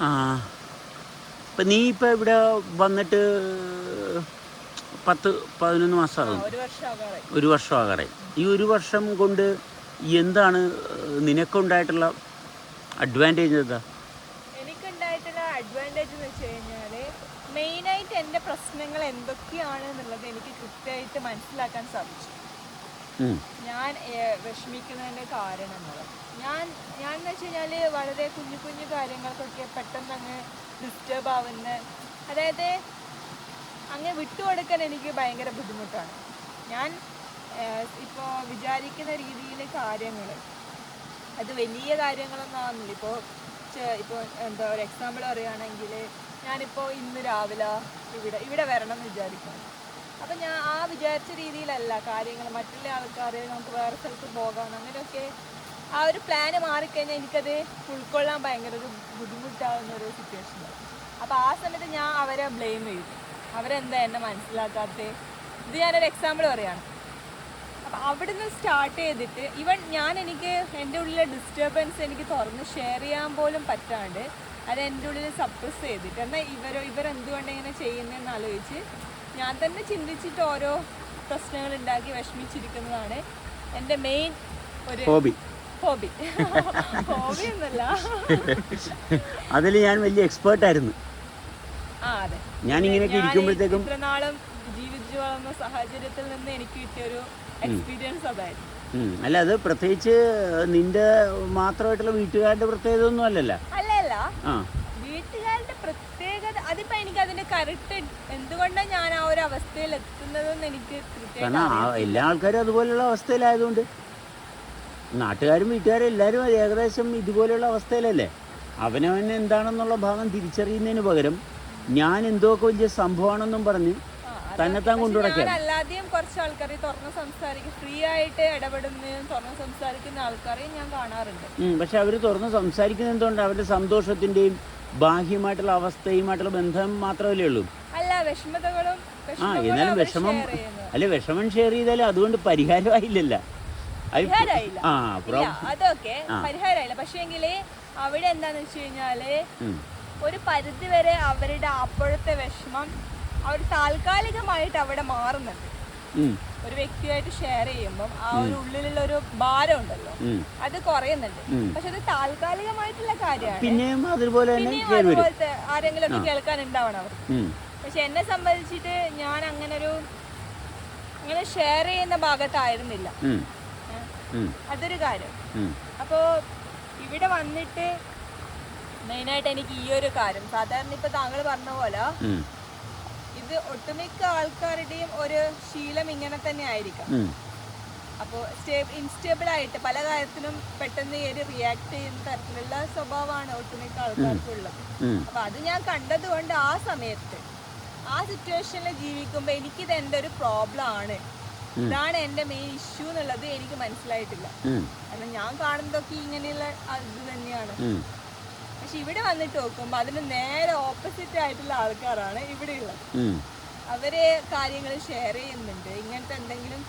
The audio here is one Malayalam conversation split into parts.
ആ ഇപ്പം നീ ഇപ്പം ഇവിടെ വന്നിട്ട് പത്ത് പതിനൊന്ന് മാസം മാസമാകും ഒരു വർഷം ആകാറായി ആകാറെ ഈ ഒരു വർഷം കൊണ്ട് എന്താണ് നിനക്കുണ്ടായിട്ടുള്ള അഡ്വാന്റേജ് എന്താ? എനിക്കുണ്ടായിട്ടുള്ള അഡ്വാന്റേജ് എന്ന് വെച്ച് മെയിനായിട്ട് എന്റെ പ്രശ്നങ്ങൾ എന്തൊക്കെയാണ് എന്നുള്ളത് എനിക്ക് കൃത്യമായിട്ട് മനസ്സിലാക്കാൻ സാധിച്ചു. ഞാൻ വിഷമിക്കുന്നതിന്റെ കാരണങ്ങൾ. ഞാൻ ഞാൻ എന്ന് വെച്ച് വളരെ കുഞ്ഞു കുഞ്ഞു കാര്യങ്ങൾക്കൊക്കെ പെട്ടെന്ന് അങ്ങ് ഡിസ്റ്റർബ് ആവുന്ന അതായത് അങ്ങ് വിട്ടുകൊടുക്കാൻ എനിക്ക് ഭയങ്കര ബുദ്ധിമുട്ടാണ്. ഞാൻ ഇപ്പോൾ വിചാരിക്കുന്ന രീതിയിൽ കാര്യങ്ങൾ അത് വലിയ കാര്യങ്ങളൊന്നും ആവുന്നില്ല ഇപ്പോൾ ഇപ്പോൾ എന്താ ഒരു എക്സാമ്പിൾ പറയുകയാണെങ്കിൽ ഞാനിപ്പോൾ ഇന്ന് രാവിലെ ഇവിടെ ഇവിടെ വരണം എന്ന് വിചാരിക്കുന്നു. അപ്പം ഞാൻ ആ വിചാരിച്ച രീതിയിലല്ല കാര്യങ്ങൾ മറ്റുള്ള ആൾക്കാർ നമുക്ക് വേറെ സ്ഥലത്ത് പോകാം അങ്ങനെയൊക്കെ ആ ഒരു പ്ലാന് മാറിക്കഴിഞ്ഞാൽ എനിക്കത് ഉൾക്കൊള്ളാൻ ഭയങ്കര ഒരു ബുദ്ധിമുട്ടാവുന്ന ഒരു സിറ്റുവേഷൻ അപ്പോൾ ആ സമയത്ത് ഞാൻ അവരെ ബ്ലെയിം ചെയ്തു. അവരെന്താ എന്നെ മനസ്സിലാക്കാത്തത് ഇത് ഞാനൊരു എക്സാമ്പിൾ പറയാണ്. അപ്പം അവിടുന്ന് സ്റ്റാർട്ട് ചെയ്തിട്ട് ഇവൻ ഞാൻ എനിക്ക് എന്റെ ഉള്ളിലെ ഡിസ്റ്റർബൻസ് എനിക്ക് തുറന്ന് ഷെയർ ചെയ്യാൻ പോലും പറ്റാണ്ട് അത് എന്റെ ഉള്ളിൽ സപ്രസ് ചെയ്തിട്ട് എന്നാൽ ഇവരോ ഇവരെന്തുകൊണ്ട് ഇങ്ങനെ ചെയ്യുന്നതെന്ന് ആലോചിച്ച് ഞാൻ തന്നെ ചിന്തിച്ചിട്ട് ഓരോ പ്രശ്നങ്ങൾ ഉണ്ടാക്കി വിഷമിച്ചിരിക്കുന്നതാണ്. എന്റെ മെയിൻ ഒരു ഹോബി ഹോബി ഹോബി എന്നല്ല അതിൽ ഞാൻ വലിയ എക്സ്പേർട്ട് ആയിരുന്നു. ഞാൻ ഇങ്ങനെയൊക്കെ ഇരിക്കുമ്പോഴത്തേക്കും ഇത്ര നാളും ജീവിച്ചു വളർന്ന സാഹചര്യത്തിൽ നിന്ന് എനിക്ക് കിട്ടിയൊരു എക്സ്പീരിയൻസ് അതായിരുന്നു. അല്ല അത് പ്രത്യേകിച്ച് നിന്റെ മാത്രമായിട്ടുള്ള വീട്ടുകാരുടെ പ്രത്യേകത ഒന്നും അല്ലല്ലോ. അല്ല അല്ല ആ വീട്ടുകാരുടെ പ്രത്യേകത കറക്റ്റ് എന്തുകൊണ്ടാണ് ഞാൻ ആ ഒരു അവസ്ഥയിൽ എത്തുന്നതെന്ന് എനിക്ക് കാരണം ആ എല്ലാ ആൾക്കാരും അതുപോലെയുള്ള അവസ്ഥയിലായതുകൊണ്ട്. നാട്ടുകാരും വീട്ടുകാരും എല്ലാവരും ഏകദേശം ഇതുപോലെയുള്ള അവസ്ഥയിലല്ലേ? അവനവൻ എന്താണെന്നുള്ള ഭാഗം തിരിച്ചറിയുന്നതിന് പകരം ഞാൻ എന്തോക്കെ വലിയ സംഭവമാണെന്നും പറഞ്ഞ് തന്നെത്താൻ ഞാൻ അല്ലാതെയും കുറച്ച് ആൾക്കാരെ തുറന്ന് സംസാരിക്കും. ഫ്രീ ആയിട്ട് ഇടപെടുന്നതും തുറന്ന് സംസാരിക്കുന്ന ആൾക്കാരെയും ഞാൻ കാണാറുണ്ട്. പക്ഷെ അവർ തുറന്ന് സംസാരിക്കുന്നത് എന്തുകൊണ്ട്? അവരുടെ സന്തോഷത്തിന്റെയും ബാഹ്യമായിട്ടുള്ള അവസ്ഥയുമായിട്ടുള്ള ബന്ധം മാത്രമല്ലേ ഉള്ളൂ. അല്ല വിഷമതകളും ആ എന്നാലും വിഷമം. അല്ലെ വിഷമം ഷെയർ ചെയ്താലും അതുകൊണ്ട് പരിഹാരമായില്ലല്ല. ആ അതൊക്കെ. പരിഹാരമായില്ല. പക്ഷേങ്കിൽ അവിടെ എന്താന്ന് വെച്ച് കഴിഞ്ഞാൽ ഒരു പരിധി വരെ അവരുടെ അപ്പോഴത്തെ വിഷമം അവർ താൽക്കാലികമായിട്ട് അവിടെ മാറുന്നുണ്ട്. ഒരു വ്യക്തിയായിട്ട് ഷെയർ ചെയ്യുമ്പോൾ ആ ഒരു ഉള്ളിലുള്ള ഒരു ഭാരം ഉണ്ടല്ലോ അത് കുറയുന്നുണ്ട്. പക്ഷെ അത് താൽക്കാലികമായിട്ടുള്ള കാര്യമാണ്. പിന്നെയും അതുപോലെ അതുപോലത്തെ ആരെങ്കിലും ഒക്കെ കേൾക്കാൻ ഉണ്ടാവണം അവർ പക്ഷെ എന്നെ സംബന്ധിച്ചിട്ട് ഞാൻ അങ്ങനെ ഒരു അങ്ങനെ ഷെയർ ചെയ്യുന്ന ഭാഗത്തായിരുന്നില്ല? അതൊരു കാര്യം. അപ്പോ ഇവിടെ വന്നിട്ട് മെയിനായിട്ട് എനിക്ക് ഈ ഒരു കാര്യം. സാധാരണ ഇപ്പൊ താങ്കൾ പറഞ്ഞ പോലെ ഇത് ഒട്ടുമിക്ക ആൾക്കാരുടെയും ഒരു ശീലം ഇങ്ങനെ തന്നെ ആയിരിക്കാം. അപ്പോൾ ഇൻസ്റ്റേബിൾ ആയിട്ട് പല കാര്യത്തിലും പെട്ടെന്ന് ഏര് റിയാക്ട് ചെയ്യുന്ന തരത്തിലുള്ള സ്വഭാവമാണ് ഒട്ടുമിക്ക ആൾക്കാർക്കുള്ളത്. അപ്പൊ അത് ഞാൻ കണ്ടതുകൊണ്ട് ആ സമയത്ത് ആ സിറ്റുവേഷനിൽ ജീവിക്കുമ്പോൾ എനിക്കിത് എന്റെ ഒരു പ്രോബ്ലം ആണ്. ഇതാണ് എന്റെ മെയിൻ ഇഷ്യൂ എന്നുള്ളത് എനിക്ക് മനസ്സിലായിട്ടില്ല. കാരണം ഞാൻ കാണുന്നതൊക്കെ ഇങ്ങനെയുള്ള ഇത് തന്നെയാണ്. പക്ഷെ ഇവിടെ വന്നിട്ട് നോക്കുമ്പോൾ അതിന് നേരെ ഓപ്പോസിറ്റ് ആയിട്ടുള്ള ആൾക്കാരാണ് ഇവിടെ ഉള്ളത്. അവർ കാര്യങ്ങൾ ഷെയർ ചെയ്യുന്നുണ്ട്. ഇങ്ങനത്തെ എന്തെങ്കിലും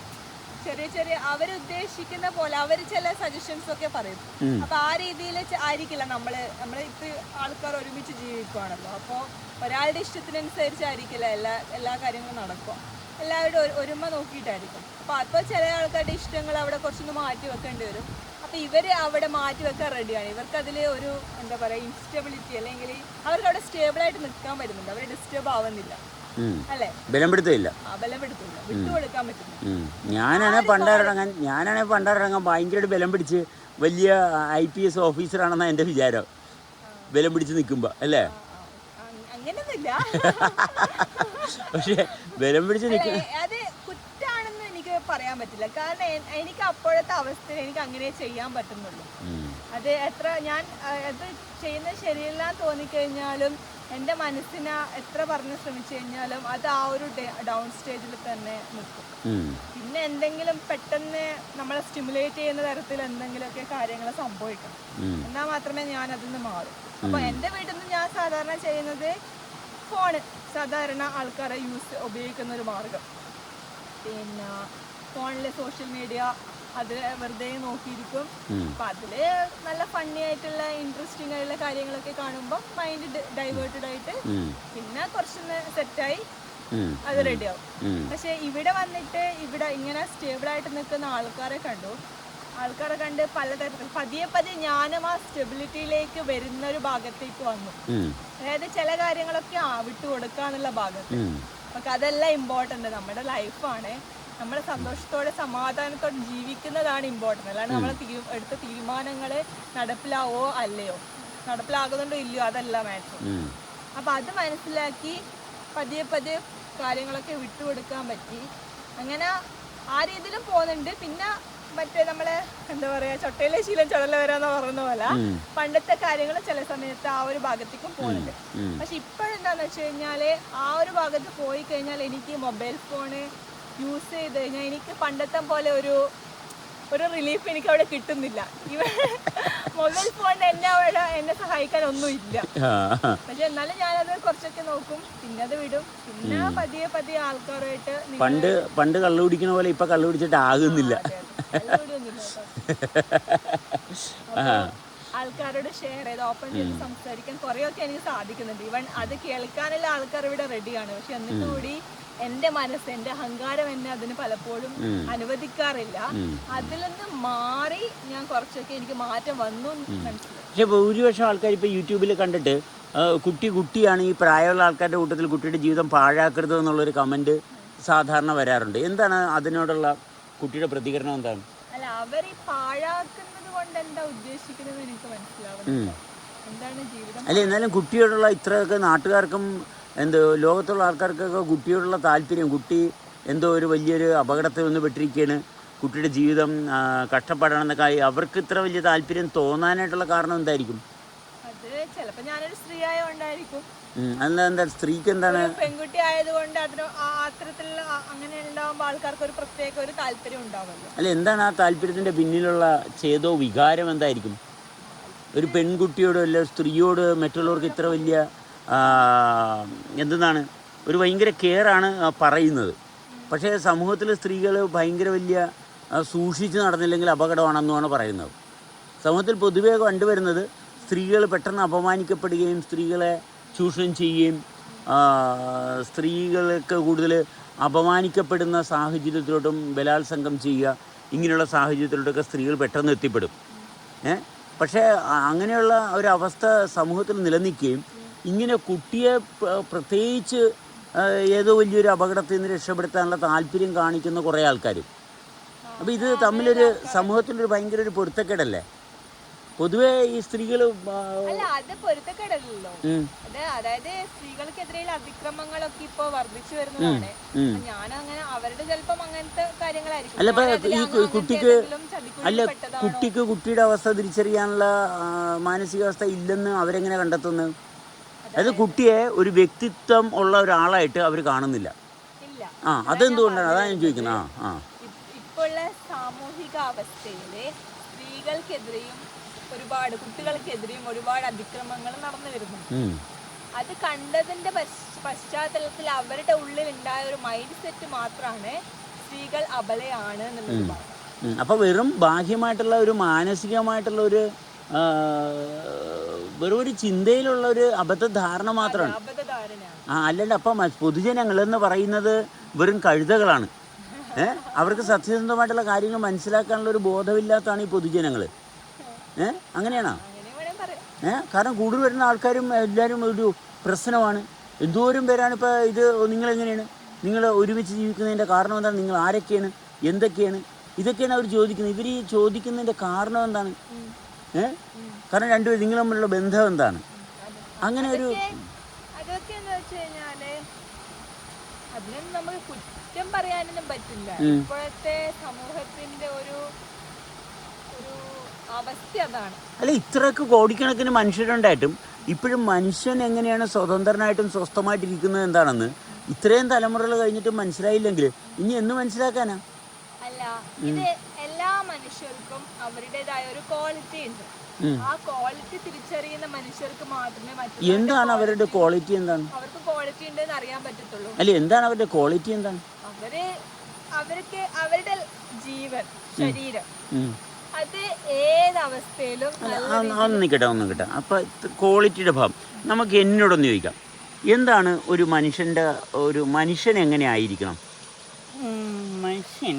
ചെറിയ ചെറിയ അവരുദ്ദേശിക്കുന്ന പോലെ അവർ ചില സജഷൻസ് ഒക്കെ പറയും. അപ്പൊ ആ രീതിയിൽ ആയിരിക്കില്ല നമ്മൾ നമ്മൾ ഇപ്പൊ ആൾക്കാർ ഒരുമിച്ച് ജീവിക്കുവാണല്ലോ. അപ്പോൾ ഒരാളുടെ ഇഷ്ടത്തിനനുസരിച്ചായിരിക്കില്ല എല്ലാ എല്ലാ കാര്യങ്ങളും നടക്കും എല്ലാവരുടെ ഒരുമ നോക്കിയിട്ടായിരിക്കും. അപ്പൊ അപ്പോൾ ചില ആൾക്കാരുടെ ഇഷ്ടങ്ങൾ അവിടെ കുറച്ചൊന്ന് മാറ്റി വെക്കേണ്ടി വരും. അപ്പൊ ഇവർ അവിടെ മാറ്റി വെക്കാൻ റെഡിയാണ് ഇവർക്ക് അതിൽ ഒരു എന്താ പറയാ ഇൻസ്റ്റബിലിറ്റി അല്ലെങ്കിൽ അവർക്ക് അവിടെ സ്റ്റേബിൾ ആയിട്ട് നിൽക്കാൻ പറ്റുന്നുണ്ട്. അവർ ഡിസ്റ്റർബ് ആവുന്നില്ല. അല്ലേ? വിട്ടുകൊടുക്കാൻ പറ്റുന്നു. ഞാനാണെ പണ്ടാരടങ്ങാൻ ഞാനാണെ പണ്ടാരടങ്ങാൻ ഭയങ്കരമായിട്ട് ബലം പിടിച്ച് വലിയ ഐ പി എസ് ഓഫീസറാണെന്നാണ് എന്റെ വിചാരം ബലം പിടിച്ച് നിൽക്കുമ്പോൾ അല്ലേ അങ്ങനെയൊന്നുമില്ല. പക്ഷേ ബലം പിടിച്ച് നിൽക്കുക ഏ, അത് കുറ്റാണെന്ന് എനിക്ക് പറയാൻ പറ്റില്ല. കാരണം എനിക്ക് അപ്പോഴത്തെ അവസ്ഥയിൽ എനിക്ക് അങ്ങനെ ചെയ്യാൻ പറ്റുന്നുള്ളൂ. അത് എത്ര ഞാൻ അത് ചെയ്യുന്നത് ശരിയല്ല തോന്നിക്കഴിഞ്ഞാലും എന്റെ മനസ്സിനെ എത്ര പറഞ്ഞ് ശ്രമിച്ചു കഴിഞ്ഞാലും അത് ആ ഒരു ഡൗൺ സ്റ്റേജിൽ തന്നെ നിൽക്കും. പിന്നെ എന്തെങ്കിലും പെട്ടെന്ന് നമ്മളെ സ്റ്റിമുലേറ്റ് ചെയ്യുന്ന തരത്തിൽ എന്തെങ്കിലുമൊക്കെ കാര്യങ്ങൾ സംഭവിക്കണം. എന്നാൽ മാത്രമേ ഞാൻ അതിൽ നിന്ന് മാറും അപ്പോൾ എന്റെ വീട്ടിൽ നിന്ന് ഞാൻ സാധാരണ ചെയ്യുന്നത് ഫോണ് സാധാരണ ആൾക്കാരെ യൂസ് ഉപയോഗിക്കുന്ന ഒരു മാർഗം. പിന്നെ ഫോണിലെ സോഷ്യൽ മീഡിയ അത് വെറുതെ നോക്കിയിരിക്കും. അപ്പൊ അതിൽ നല്ല ഫണ്ണി ആയിട്ടുള്ള ഇൻട്രസ്റ്റിംഗ് ആയിട്ടുള്ള കാര്യങ്ങളൊക്കെ കാണുമ്പോൾ മൈൻഡ് ഡൈവേർട്ടഡ് ആയിട്ട് പിന്നെ കുറച്ചൊന്ന് സെറ്റായി അത് റെഡിയാവും ആവും. പക്ഷെ ഇവിടെ വന്നിട്ട് ഇവിടെ ഇങ്ങനെ സ്റ്റേബിൾ ആയിട്ട് നിൽക്കുന്ന ആൾക്കാരെ കണ്ടു. ആൾക്കാരെ കണ്ട് പലതരത്തിൽ പതിയെ പതിയെ ഞാനും ആ സ്റ്റെബിലിറ്റിയിലേക്ക് വരുന്ന ഒരു ഭാഗത്തേക്ക് വന്നു. അതായത് ചില കാര്യങ്ങളൊക്കെ ആ വിട്ടു കൊടുക്കാന്നുള്ള ഭാഗത്ത് അപ്പൊ നമുക്ക് അതെല്ലാം ഇമ്പോർട്ടന്റ് നമ്മുടെ ലൈഫാണ് നമ്മൾ സന്തോഷത്തോടെ സമാധാനത്തോടെ ജീവിക്കുന്നതാണ് ഇമ്പോർട്ടന്റ് അല്ലാണ്ട് നമ്മൾ എടുത്ത തീരുമാനങ്ങളെ നടപ്പിലാവോ അല്ലയോ? നടപ്പിലാകുന്നുണ്ടോ ഇല്ലയോ? അതല്ല മാറ്റർ അപ്പൊ അത് മനസ്സിലാക്കി പതിയെ പതിയെ കാര്യങ്ങളൊക്കെ വിട്ടുകൊടുക്കാൻ പറ്റി. അങ്ങനെ ആ രീതിയിലും പോകുന്നുണ്ട്. പിന്നെ മറ്റേ നമ്മളെ എന്താ പറയാ ചൊട്ടയിലെ ശീലം ചുടല വരാന്ന് പറയുന്ന പോലെ. പണ്ടത്തെ കാര്യങ്ങൾ ചില സമയത്ത് ആ ഒരു ഭാഗത്തേക്കും പോകുന്നുണ്ട്. പക്ഷെ ഇപ്പോഴെന്താന്ന് വെച്ച് കഴിഞ്ഞാൽ ആ ഒരു ഭാഗത്ത് പോയി കഴിഞ്ഞാൽ എനിക്ക് മൊബൈൽ ഫോണ് യൂസ് ചെയ്ത് കഴിഞ്ഞാൽ എനിക്ക് പണ്ടത്തെ പോലെ ഒരു ഒരു റിലീഫ് എനിക്ക് അവിടെ കിട്ടുന്നില്ല. ഇവ മൊബൈൽ ഫോൺ എന്നെ അവിടെ എന്നെ സഹായിക്കാൻ ഒന്നും ഇല്ല. ആ. പക്ഷെ എന്നാലും ഞാനത് കുറച്ചൊക്കെ നോക്കും പിന്നെ അത് വിടും. പിന്നെ പതിയെ പതിയെ ആൾക്കാരുമായിട്ട് പണ്ട് പണ്ട് കള്ളു കുടിക്കണ പോലെ ഇപ്പൊ കള്ളു കുടിച്ചിട്ട് ആകുന്നില്ല. ആൾക്കാരോട് ഷെയർ ചെയ്ത് ഓപ്പൺ ചെയ്ത് സംസാരിക്കാൻ കുറെയൊക്കെ എനിക്ക് സാധിക്കുന്നുണ്ട്. ഇവൺ അത് കേൾക്കാനുള്ള ആൾക്കാർ ഇവിടെ റെഡിയാണ് പക്ഷെ എന്നിട്ട് കൂടി എന്റെ മനസ്സ് എന്റെ അഹങ്കാരം എന്നെ അതിന് പലപ്പോഴും അനുവദിക്കാറില്ല. അതിൽ നിന്ന് മാറി ഞാൻ കുറച്ചൊക്കെ എനിക്ക് മാറ്റം വന്നു പക്ഷെ ഭൂരിപക്ഷം ആൾക്കാർ ഇപ്പൊ യൂട്യൂബിൽ കണ്ടിട്ട് കുട്ടി കുട്ടിയാണ് ഈ പ്രായമുള്ള ആൾക്കാരുടെ കൂട്ടത്തിൽ കുട്ടിയുടെ ജീവിതം പാഴാക്കരുത് എന്നുള്ളൊരു കമന്റ് സാധാരണ വരാറുണ്ട്. എന്താണ് അതിനോടുള്ള കുട്ടിയുടെ പ്രതികരണം എന്താണ്? അല്ല അവർ ഈ പാഴാക്കുന്നത് കൊണ്ട് എന്താ ഉദ്ദേശിക്കുന്നത് എനിക്ക് മനസ്സിലാവുന്നില്ല. എന്താണ് ജീവിതം? അല്ല എന്നാലും കുട്ടിയോടുള്ള ഇത്രയൊക്കെ നാട്ടുകാർക്കും എന്തോ ലോകത്തുള്ള ആൾക്കാർക്കൊക്കെ കുട്ടിയോടുള്ള താല്പര്യം കുട്ടി എന്തോ ഒരു വലിയൊരു അപകടത്തിൽ ഒന്ന് പെട്ടിരിക്കുകയാണ്. കുട്ടിയുടെ ജീവിതം കഷ്ടപ്പെടണം എന്നൊക്കെ അവർക്ക് ഇത്ര വലിയ താല്പര്യം തോന്നാനായിട്ടുള്ള കാരണം എന്തായിരിക്കും? അത് ചിലപ്പോ ഞാനൊരു സ്ത്രീ ആയതുകൊണ്ടായിരിക്കും ഉം, അതെന്താ എന്താ സ്ത്രീക്ക് എന്താണ്? പെൺകുട്ടി ആയതുകൊണ്ട് അതിന് അത്തരത്തിലുള്ള അങ്ങനെ ഉണ്ടാവുമ്പോൾ ആൾക്കാർക്ക് ഒരു പ്രത്യേക ഒരു താല്പര്യം ഉണ്ടാവുമല്ലോ. അല്ല എന്താണ് ആ താല്പര്യത്തിന്റെ പിന്നിലുള്ള ചേതോ വികാരം എന്തായിരിക്കും? ഒരു പെൺകുട്ടിയോട് അല്ല സ്ത്രീയോട് മറ്റുള്ളവർക്ക് ഇത്ര വലിയ എന്താണ് എന്തെന്നാണ്? ഒരു ഭയങ്കര കെയറാണ് പറയുന്നത്. പക്ഷേ സമൂഹത്തിൽ സ്ത്രീകൾ ഭയങ്കര വലിയ സൂക്ഷിച്ച് നടന്നില്ലെങ്കിൽ അപകടമാണെന്നുമാണ് പറയുന്നത്. സമൂഹത്തിൽ പൊതുവേ കണ്ടുവരുന്നത് സ്ത്രീകൾ പെട്ടെന്ന് അപമാനിക്കപ്പെടുകയും സ്ത്രീകളെ ചൂഷണം ചെയ്യുകയും സ്ത്രീകൾക്ക് കൂടുതൽ അപമാനിക്കപ്പെടുന്ന സാഹചര്യത്തിലോട്ടും ബലാത്സംഗം ചെയ്യുക ഇങ്ങനെയുള്ള സാഹചര്യത്തിലോട്ടൊക്കെ സ്ത്രീകൾ പെട്ടെന്ന് എത്തിപ്പെടും. ഏ? പക്ഷേ അങ്ങനെയുള്ള ഒരവസ്ഥ സമൂഹത്തിൽ നിലനിൽക്കുകയും ഇങ്ങനെ കുട്ടിയെ പ്രത്യേകിച്ച് ഏതോ വലിയൊരു അപകടത്തിൽ നിന്ന് രക്ഷപ്പെടുത്താനുള്ള താല്പര്യം കാണിക്കുന്ന കുറേ ആൾക്കാർ അപ്പോൾ ഇത് തമ്മിലൊരു സമൂഹത്തിലൊരു ഭയങ്കര ഒരു പൊരുത്തക്കേടല്ലേ? പൊതുവേ ഈ സ്ത്രീകൾ അല്ല അത് പൊരുത്തക്കേടല്ലോ അത് അതായത് സ്ത്രീകൾക്കെതിരെയുള്ള അതിക്രമങ്ങളൊക്കെ ഇപ്പൊ വർദ്ധിച്ചു വരുന്നതാണ്. ഞാൻ അങ്ങനെ അവരുടെ ചിലപ്പം അങ്ങനത്തെ കാര്യങ്ങളായിരിക്കും. അല്ല ഈ കുട്ടിക്ക് അല്ല കുട്ടിക്ക് കുട്ടിയുടെ അവസ്ഥ തിരിച്ചറിയാനുള്ള മാനസികാവസ്ഥ ഇല്ലെന്ന് അവരെങ്ങനെ കണ്ടെത്തുന്നു? അതായത് കുട്ടിയെ ഒരു വ്യക്തിത്വം ഉള്ള ഒരാളായിട്ട് അവർ കാണുന്നില്ല. ആ അതെന്തുകൊണ്ടാണ്? അതാണ് ഞാൻ ചോദിക്കുന്നത് ആ ആ. ഇപ്പോഴുള്ള സാമൂഹിക അവസ്ഥയിലെ സ്ത്രീകൾക്കെതിരെയും ഒരുപാട് കുട്ടികൾക്കെതിരെയും ഒരുപാട് അതിക്രമങ്ങൾ നടന്നു വരുന്നു അത് കണ്ടതിന്റെ പശ്ചാത്തലത്തിൽ അവരുടെ ഉള്ളിൽ ഉണ്ടായ ഒരു മൈൻഡ് സെറ്റ് മാത്രമാണ് സ്ത്രീകൾ അബലയാണ് എന്നുള്ളത് ഭാഗം. അപ്പോൾ വെറും ബാഹ്യമായിട്ടുള്ള ഒരു മാനസികമായിട്ടുള്ള ഒരു വെറും ഒരു ചിന്തയിലുള്ള ഒരു അബദ്ധധാരണ മാത്രമാണ് ആ അല്ലല്ല അപ്പം പൊതുജനങ്ങൾ എന്ന് പറയുന്നത് വെറും കഴുതകളാണ്. ഏഹ് അവർക്ക് സത്യസന്ധമായിട്ടുള്ള കാര്യങ്ങൾ മനസ്സിലാക്കാനുള്ള ഒരു ബോധമില്ലാത്തതാണ് ഈ പൊതുജനങ്ങൾ ഏ? അങ്ങനെയാണോ? ഏഹ് ഏ? കാരണം കൂടുതൽ വരുന്ന ആൾക്കാരും എല്ലാവരും ഒരു പ്രശ്നമാണ്. എന്തോരം പേരാണ് ഇപ്പോൾ ഇത് നിങ്ങൾ എങ്ങനെയാണ് നിങ്ങൾ ഒരുമിച്ച് ജീവിക്കുന്നതിന്റെ കാരണം എന്താണ്? നിങ്ങൾ ആരൊക്കെയാണ്? എന്തൊക്കെയാണ്? ഇതൊക്കെയാണ് അവർ ചോദിക്കുന്നത്. ഇവർ ഈ ചോദിക്കുന്നതിന്റെ കാരണം എന്താണ്? ഏ? കാരണം രണ്ടുപേരും നിങ്ങൾ തമ്മിലുള്ള ബന്ധം എന്താണ്? അങ്ങനെ ഒരു അതിനൊന്നും നമുക്ക് കുറ്റം പറയാനൊന്നും പറ്റില്ല. ഇപ്പോഴത്തെ സമൂഹത്തിന്റെ ഒരു അല്ല ഇത്രയൊക്കെ കോടിക്കണക്കിന് മനുഷ്യരുണ്ടായിട്ടും ഇപ്പോഴും മനുഷ്യൻ എങ്ങനെയാണ് സ്വതന്ത്രനായിട്ടും സ്വസ്ഥമായിട്ടിരിക്കുന്നത് എന്താണെന്ന് ഇത്രയും തലമുറകൾ കഴിഞ്ഞിട്ടും മനസ്സിലായില്ലെങ്കിൽ ഇനി എന്ന് മനസ്സിലാക്കാനാ? അല്ല ഇത് എല്ലാ മനുഷ്യർക്കും അവരുടേതായ ഒരു ക്വാളിറ്റി ഉണ്ട്. ആ ക്വാളിറ്റി തിരിച്ചറിയുന്ന മനുഷ്യർക്ക് മാത്രമേ എന്താണ് അവരുടെ ക്വാളിറ്റി എന്താണ്? അവർക്ക് ക്വാളിറ്റി ഉണ്ടെന്ന് അറിയാൻ പറ്റത്തുള്ളൂ. അല്ല എന്താണ് അവരുടെ ക്വാളിറ്റി എന്താണ്? അവർ അവർക്ക് അവരുടെ ജീവൻ ശരീരം ഒന്ന് നിൽക്കട്ടെ ഒന്ന് നിൽക്കട്ടെ അപ്പോൾ ക്വാളിറ്റിയുടെ ഭാവം. നമുക്ക് എന്നോടൊന്ന് ചോദിക്കാം. എന്താണ് ഒരു മനുഷ്യന്റെ ഒരു മനുഷ്യൻ എങ്ങനെ ആയിരിക്കണം? മനുഷ്യൻ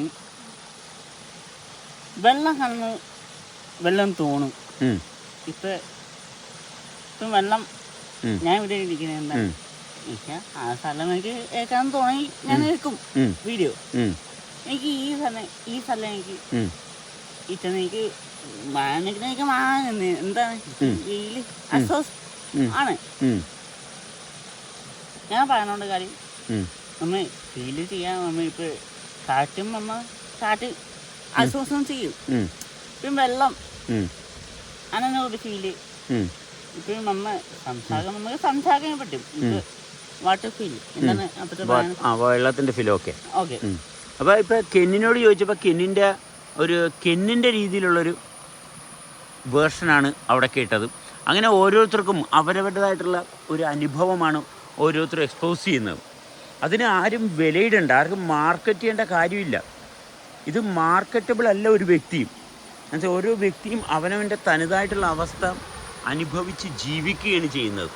വെള്ളം കണ്ണ് വെള്ളം തോന്നും ഇപ്പൊ ഇപ്പം വെള്ളം ഞാൻ ഇവിടെ ഇരിക്കുന്നത് എന്താ? ആ സ്ഥലം എനിക്ക് ഏക്കാൻ തോന്നി ഞാൻ എടുക്കും വീഡിയോ. എനിക്ക് ഈ സ്ഥലം ഈ സ്ഥലം എനിക്ക് മാനിക്കുന്ന എനിക്ക് മാങ്ങുന്നു എന്താണ്. വെയിൽ. അസ്വസ് ആണ്. ഞാൻ പറയണോണ്ട് കാര്യം. നമ്മ ഫീൽ ചെയ്യാൻ നമ്മ ഇപ്പൊ കാറ്റും നമ്മ കാറ്റ് ആശ്വാസം ചെയ്യും. ഇപ്പം വെള്ളം. അങ്ങനെ ഒരു ഫീൽ. ഇപ്പം നമ്മ സംസാരം നമുക്ക് സംസാരിക്കാൻ പറ്റും. വാട്ടർ ഫീൽ എന്താണ് അപ്പത്തെ വാ- ആ വെള്ളത്തിന്റെ ഫിലൊക്കെ ഓക്കെ അപ്പോൾ ഇപ്പൊ കെന്നിനോട് ചോദിച്ചപ്പോൾ കെന്നിന്റെ ഒരു കെന്നിന്റെ രീതിയിലുള്ളൊരു വേർഷനാണ് അവിടെ കേട്ടത്. അങ്ങനെ ഓരോരുത്തർക്കും അവരവരുടേതായിട്ടുള്ള ഒരു അനുഭവമാണ് ഓരോരുത്തരും എക്സ്പോസ് ചെയ്യുന്നത്. അതിന് ആരും വിലയിടേണ്ട ആർക്കും മാർക്കറ്റ് ചെയ്യേണ്ട കാര്യമില്ല. ഇത് മാർക്കറ്റബിൾ അല്ല ഒരു വ്യക്തിയും. എന്നുവെച്ചാൽ ഓരോ വ്യക്തിയും അവനവന്റെ തനതായിട്ടുള്ള അവസ്ഥ അനുഭവിച്ച് ജീവിക്കുകയാണ് ചെയ്യുന്നത്.